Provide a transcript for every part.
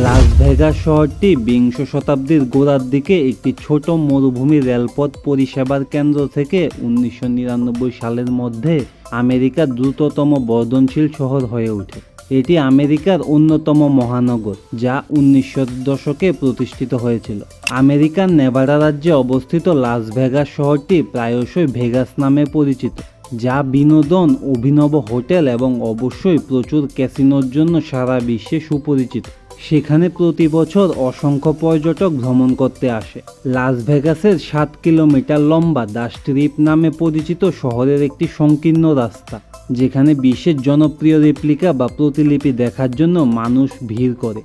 Las Vegas শহরটি বিংশ শতাব্দীর গোড়ার দিকে একটি ছোট মরুভূমি রেলপথ পরিষেবার কেন্দ্র থেকে উনিশশো নিরানব্বই সালের মধ্যে আমেরিকার দ্রুততম বর্ধনশীল শহর হয়ে ওঠে। এটি আমেরিকার অন্যতম মহানগর, যা উনিশশো দশকে প্রতিষ্ঠিত হয়েছিল। আমেরিকার নেভাডা রাজ্যে অবস্থিত লাস ভেগাস শহরটি প্রায়শই ভেগাস নামে পরিচিত, যা বিনোদন, অভিনব হোটেল এবং অবশ্যই প্রচুর ক্যাসিনোর জন্য সারা বিশ্বে সুপরিচিত। সেখানে প্রতি বছর অসংখ্য পর্যটক ভ্রমণ করতে আসে। লাস ভেগাসের সাত কিলোমিটার লম্বা দ্য স্ট্রিপ নামে পরিচিত শহরের একটি সংকীর্ণ রাস্তা, যেখানে বিশ্বের জনপ্রিয় রেপ্লিকা বা প্রতিলিপি দেখার জন্য মানুষ ভিড় করে।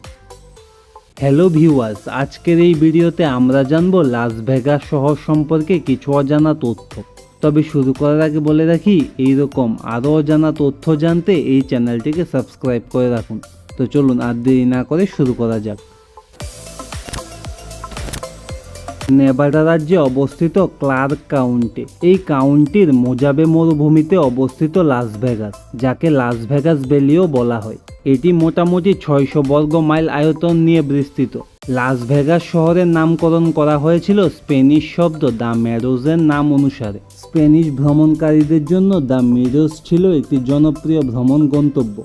হ্যালো ভিউয়ার্স আজকের এই ভিডিওতে আমরা জানব লাস ভেগাস শহর সম্পর্কে কিছু অজানা তথ্য। তবে শুরু করার আগে বলে রাখি, এইরকম আরও অজানা তথ্য জানতে এই চ্যানেলটিকে সাবস্ক্রাইব করে রাখুন। তো চলুন আর দেরি না করে শুরু করা যাক। নেভাডা রাজ্যে অবস্থিত ক্লার্ক কাউন্টি। এই কাউন্টির মোজাবে মরুভূমিতে অবস্থিত লাস ভেগাস, যাকে লাস ভেগাস ভ্যালিও বলা হয়। এটি মোটামুটি ছয়শো বর্গ মাইল আয়তন নিয়ে বিস্তৃত। লাস ভেগাস শহরের নামকরণ করা হয়েছিল স্পেনিশ শব্দ দ্য মেরোজের নাম অনুসারে। স্পেনিশ ভ্রমণকারীদের জন্য দ্য মেরোজ ছিল একটি জনপ্রিয় ভ্রমণ গন্তব্য।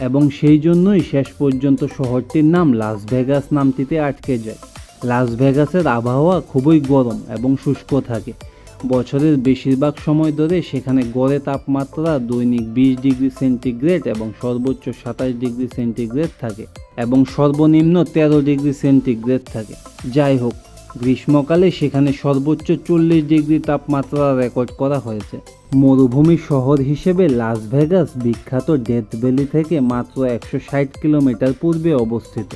এবং সেই জন্যই শেষ পর্যন্ত শহরটির নাম লাস ভেগাস নামটিতে আটকে যায়। লাস ভেগাসের আবহাওয়া খুবই গরম এবং শুষ্ক থাকে। বছরের বেশিরভাগ সময় ধরে সেখানে গড়ে তাপমাত্রা দৈনিক বিশ ডিগ্রি সেন্টিগ্রেড এবং সর্বোচ্চ সাতাশ ডিগ্রি সেন্টিগ্রেড থাকে এবং সর্বনিম্ন তেরো ডিগ্রি সেন্টিগ্রেড থাকে। যাই হোক গ্রীষ্মকালে সেখানে সর্বোচ্চ চল্লিশ ডিগ্রি তাপমাত্রা রেকর্ড করা হয়েছে। মরুভূমি শহর হিসেবে লাস ভেগাস বিখ্যাত ডেথ ভ্যালি থেকে মাত্র একশো ষাট কিলোমিটার পূর্বে অবস্থিত।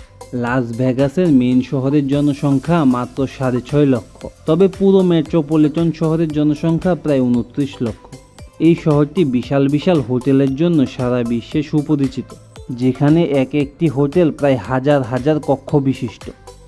লাস ভেগাসের মেন শহরের জনসংখ্যা মাত্র সাড়ে ছয় লক্ষ, তবে পুরো মেট্রোপলিটন শহরের জনসংখ্যা প্রায় উনত্রিশ লক্ষ। এই শহরটি বিশাল বিশাল হোটেলের জন্য সারা বিশ্বে সুপরিচিত, যেখানে এক একটি হোটেল প্রায় হাজার হাজার কক্ষ বিশিষ্ট।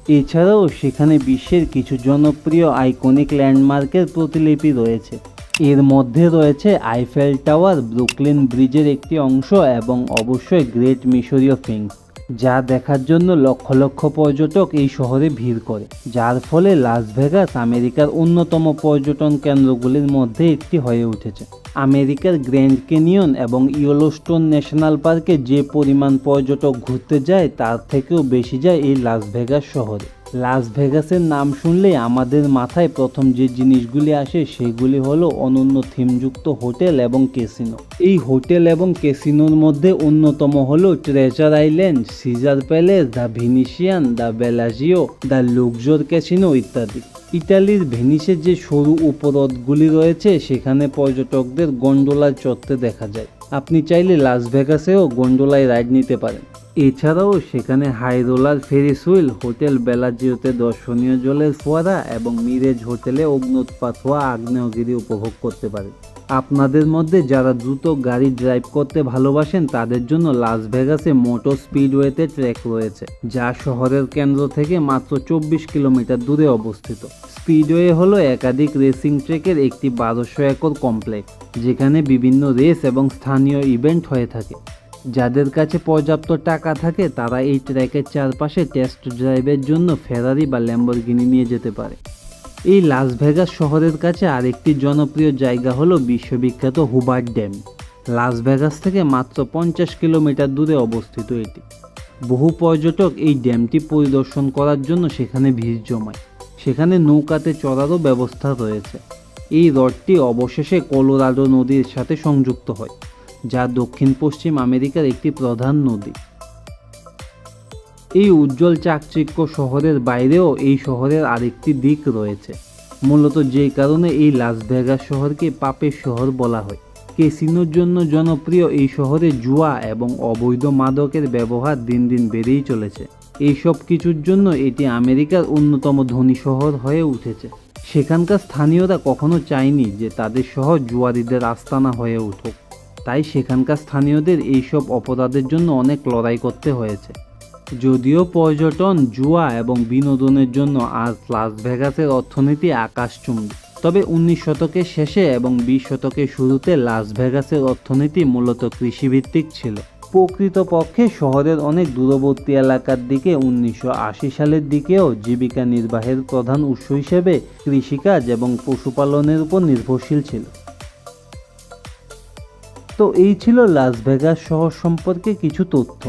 এছাড়াও সেখানে বিশ্বের কিছু জনপ্রিয় আইকনিক ল্যান্ডমার্কের প্রতিলিপি রয়েছে। এর মধ্যে রয়েছে আইফেল টাওয়ার ব্রুকলিন ব্রিজের একটি অংশ এবং অবশ্যই গ্রেট মিশরীয় ফিংস যা দেখার জন্য লক্ষ লক্ষ পর্যটক এই শহরে ভিড় করে, যার ফলে লাস ভেগাস আমেরিকার অন্যতম পর্যটন কেন্দ্রগুলির মধ্যে একটি হয়ে উঠেছে। আমেরিকার গ্র্যান্ড ক্যানিয়ন এবং ইয়েলোস্টোন ন্যাশনাল পার্কে যে পরিমাণ পর্যটক ঘুরতে যায়, তার থেকেও বেশি যায় এই লাস ভেগাস শহরে। লাস ভেগাসের নাম শুনলে আমাদের মাথায় প্রথম যে জিনিসগুলি আসে সেগুলি হলো অনন্য থিমযুক্ত হোটেল এবং ক্যাসিনো। এই হোটেল এবং ক্যাসিনোর মধ্যে অন্যতম হলো Treasure Island Caesars Palace the Venetian the Bellagio the Luxor casino ইত্যাদি। ইতালির ভেনিসের যে সরু উপহ্রদগুলি রয়েছে সেখানে পর্যটকদের গন্ডোলায় চড়তে দেখা যায়। আপনি চাইলে লাস ভেগাসেও গন্ডোলায় রাইড নিতে পারেন। এছাড়াও সেখানে high roller Ferris wheel hotel বেলাজিওতে দর্শনীয় জলের ফোয়ারা এবং মিরেজ হোটেলে অগ্নুৎপাত হওয়া আগ্নেয়গিরি উপভোগ করতে পারেন। আপনাদের মধ্যে যারা দ্রুত গাড়ি ড্রাইভ করতে ভালোবাসেন, তাদের জন্য লাস ভেগাসে মোটর স্পিডওয়েতে ট্র্যাক রয়েছে, যা শহরের কেন্দ্র থেকে মাত্র চব্বিশ কিলোমিটার দূরে অবস্থিত। স্পিডওয়ে হলো একাধিক রেসিং ট্র্যাকের একটি বারোশো একর কমপ্লেক্স যেখানে বিভিন্ন রেস এবং স্থানীয় ইভেন্ট হয়ে থাকে। যাদের কাছে পর্যাপ্ত টাকা থাকে, তারা এই ট্র্যাকের চারপাশে টেস্ট ড্রাইভের জন্য ফেরারি বা ল্যাম্বরগিনি নিয়ে যেতে পারে। এই লাস ভেগাস শহরের কাছে আরেকটি জনপ্রিয় জায়গা হলো বিশ্ববিখ্যাত হুবার্ট ড্যাম লাস ভেগাস থেকে মাত্র পঞ্চাশ কিলোমিটার দূরে অবস্থিত এটি। বহু পর্যটক এই ড্যামটি পরিদর্শন করার জন্য সেখানে ভিড় জমায়। সেখানে নৌকাতে চড়ারও ব্যবস্থা রয়েছে। এই হ্রদটি অবশেষে কলোরাডো নদীর সাথে সংযুক্ত হয়, যা দক্ষিণ পশ্চিম আমেরিকার একটি প্রধান নদী। এই উজ্জ্বল চাকচিক্য শহরের বাইরেও এই শহরের আরেকটি দিক রয়েছে। মূলত যেই কারণে এই লাস ভেগাস শহরকে পাপের শহর বলা হয়। কেসিনোর জন্য জনপ্রিয় এই শহরে জুয়া এবং অবৈধ মাদকের ব্যবহার দিন দিন বেড়েই চলেছে। এইসব কিছুর জন্য এটি আমেরিকার অন্যতম ধনী শহর হয়ে উঠেছে। সেখানকার স্থানীয়রা কখনো চায়নি যে তাদের শহর জুয়ারিদের আস্তানা হয়ে উঠুক। তাই সেখানকার স্থানীয়দের এইসব অপরাধের জন্য অনেক লড়াই করতে হয়েছে। যদিও পর্যটন, জুয়া এবং বিনোদনের জন্য আজ লাস ভেগাসের অর্থনীতি আকাশচুম্বী। তবে উনিশ শতকের শেষে এবং বিশ শতকের শুরুতে লাস ভেগাসের অর্থনীতি মূলত কৃষিভিত্তিক ছিল। প্রকৃতপক্ষে শহরের অনেক দূরবর্তী এলাকার দিকে উনিশশো আশি সালের দিকেও জীবিকা নির্বাহের প্রধান উৎস হিসেবে কৃষিকাজ এবং পশুপালনের উপর নির্ভরশীল ছিল। তো এই ছিল লাস ভেগাস শহর সম্পর্কে কিছু তথ্য।